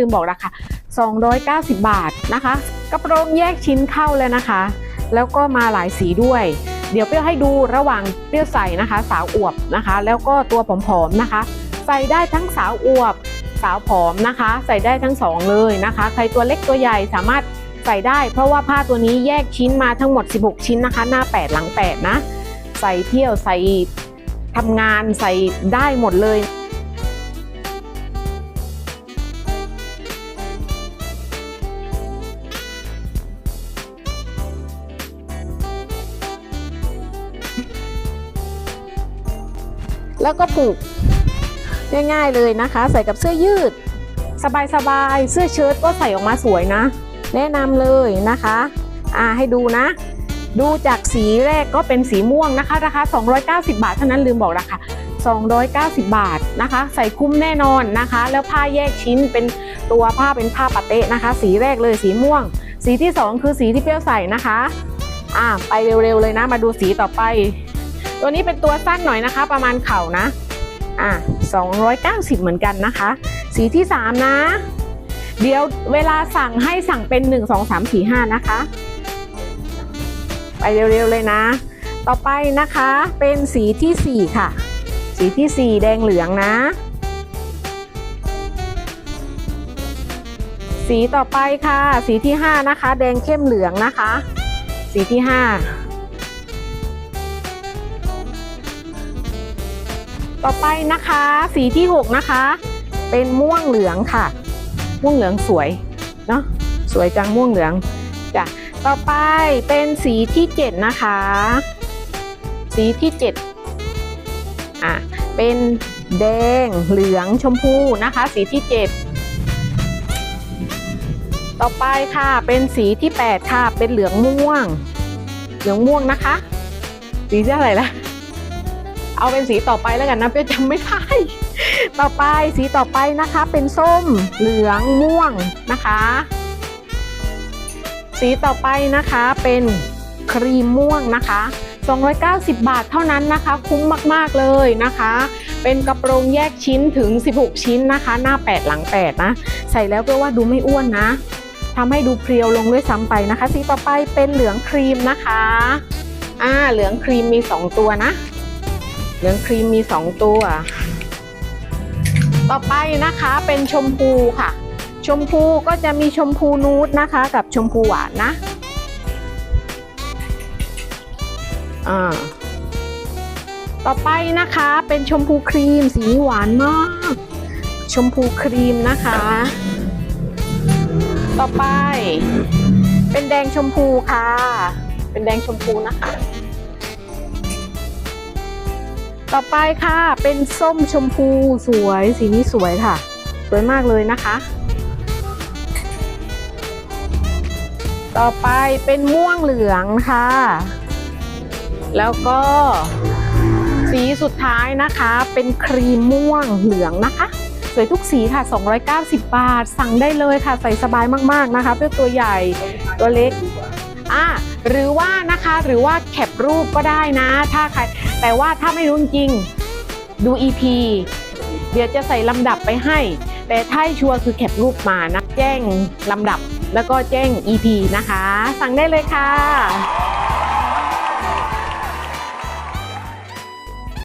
ลืมบอกราคา290 บาทนะคะ กระโปรงแยกชิ้นเข้าแล้วนะคะ แล้วก็มาหลายสีด้วย เดี๋ยวเปรี้ยวให้ดูระหว่างเปรี้ยวใส่นะคะ สาวอวบนะคะ แล้วก็ตัวผอมๆนะคะ ใส่ได้ทั้งสาวอวบ สาวผอมนะคะ ใส่ได้ทั้งสองเลยนะคะ ใครตัวเล็กตัวใหญ่สามารถใส่ได้ เพราะว่าผ้าตัวนี้แยกชิ้นมาทั้งหมด 16 ชิ้นนะคะ หน้า 8 หลัง 8 นะ ใส่เที่ยวใส่ทำงานใส่ได้หมดเลย แล้วก็ผูกง่ายๆเลยนะคะ ใส่กับเสื้อยืด สบายๆ เสื้อเชิ้ตก็ใส่ออกมาสวยนะ แนะนำเลยนะคะอ่าให้ดูนะ ดูจากสีแรกก็เป็นสีม่วงนะคะราคา290 บาทเท่านั้นลืมบอกราคา290 บาทนะคะ ใส่คุ้มแน่นอนนะคะ แล้วผ้าแยกชิ้นเป็นตัวผ้าเป็นผ้าปะเตะนะคะ สีแรกเลยสีม่วง สีที่ 2 คือสีที่เปรี้ยวใส่นะคะอ่าไปเร็วๆเลยนะ มาดูสีต่อไป ตัวนี้เป็นตัวสั้นหน่อยนะคะ ประมาณเข่านะ อ่า290 เหมือนกันนะคะ สีที่ 3 นะ เดี๋ยวเวลาสั่งให้สั่งเป็น 1 2 3 4 5 นะคะ ไปเร็วๆเลยนะ ต่อไปนะคะเป็นสีทีสี่4 ค่ะ สีทีสี่ 4 แดงเหลืองนะ สีต่อไปค่ะ สีที่ 5 นะคะ แดงเข้มเหลืองนะคะ สีที่ 5 ต่อไปนะคะสีที่ 6 นะคะ เป็นม่วงเหลืองค่ะ ม่วงเหลืองสวยเนาะสวยจังม่วงเหลืองจ้ะต่อไปเป็นสีที่ 7 นะคะ สีที่7อะเป็นแดงเหลืองชมพูนะคะ สีที่ 7 ต่อไปค่ะเป็นสีที่ 8 ค่ะ เป็นเหลืองม่วง เหลืองม่วงนะคะ สีที่อะไรล่ะ เอาเป็นสีต่อไปแล้วกันนะเปียจำไม่ได้ ต่อไปสีต่อไปนะคะ เป็นส้มเหลืองม่วงนะคะ สีต่อไปนะคะเป็นครีมม่วงนะคะ 290 บาทเท่านั้นนะคะ คุ้มมากๆเลยนะคะ เป็นกระโปรงแยกชิ้นถึง 16 ชิ้นนะคะ หน้า 8 หลัง 8 นะ ใส่แล้วก็ว่าดูไม่อ้วนนะทำให้ดูเพรียวลงด้วยซ้ำไปนะคะ สีต่อไปเป็นเหลืองครีมนะคะอ่าเหลืองครีมมี 2 ตัวนะ เหลืองครีมมี 2 ตัว ต่อไปนะคะเป็นชมพูค่ะ ชมพูก็จะมีชมพูนูดนะคะ กับชมพูหวานนะอ่าต่อไปนะคะเป็นชมพูครีมสีหวานมาก ชมพูครีมนะคะ ต่อไป เป็นแดงชมพูค่ะ เป็นแดงชมพูนะคะ ต่อไปค่ะเป็นส้มชมพูสวยสีนี้สวยค่ะ สวยมากเลยนะคะ ต่อไปเป็นม่วงเหลืองค่ะ แล้วก็สีสุดท้ายนะคะเป็นครีมม่วงเหลืองนะคะ สวยทุกสีค่ะ 290 บาท สั่งได้เลยค่ะ ใส่สบายมากๆนะคะเพื่อตัวใหญ่ตัวเล็กอะหรือว่านะคะหรือว่าแคปรูปก็ได้นะ ถ้าใคร แต่ว่าถ้าไม่รู้จริงดู EP เดี๋ยวจะใส่ลำดับไปให้ แต่ถ้าให้ชัวร์คือแคปรูปมานะ แจ้งลำดับแล้วก็แจ้ง EP นะคะ สั่งได้เลยค่ะ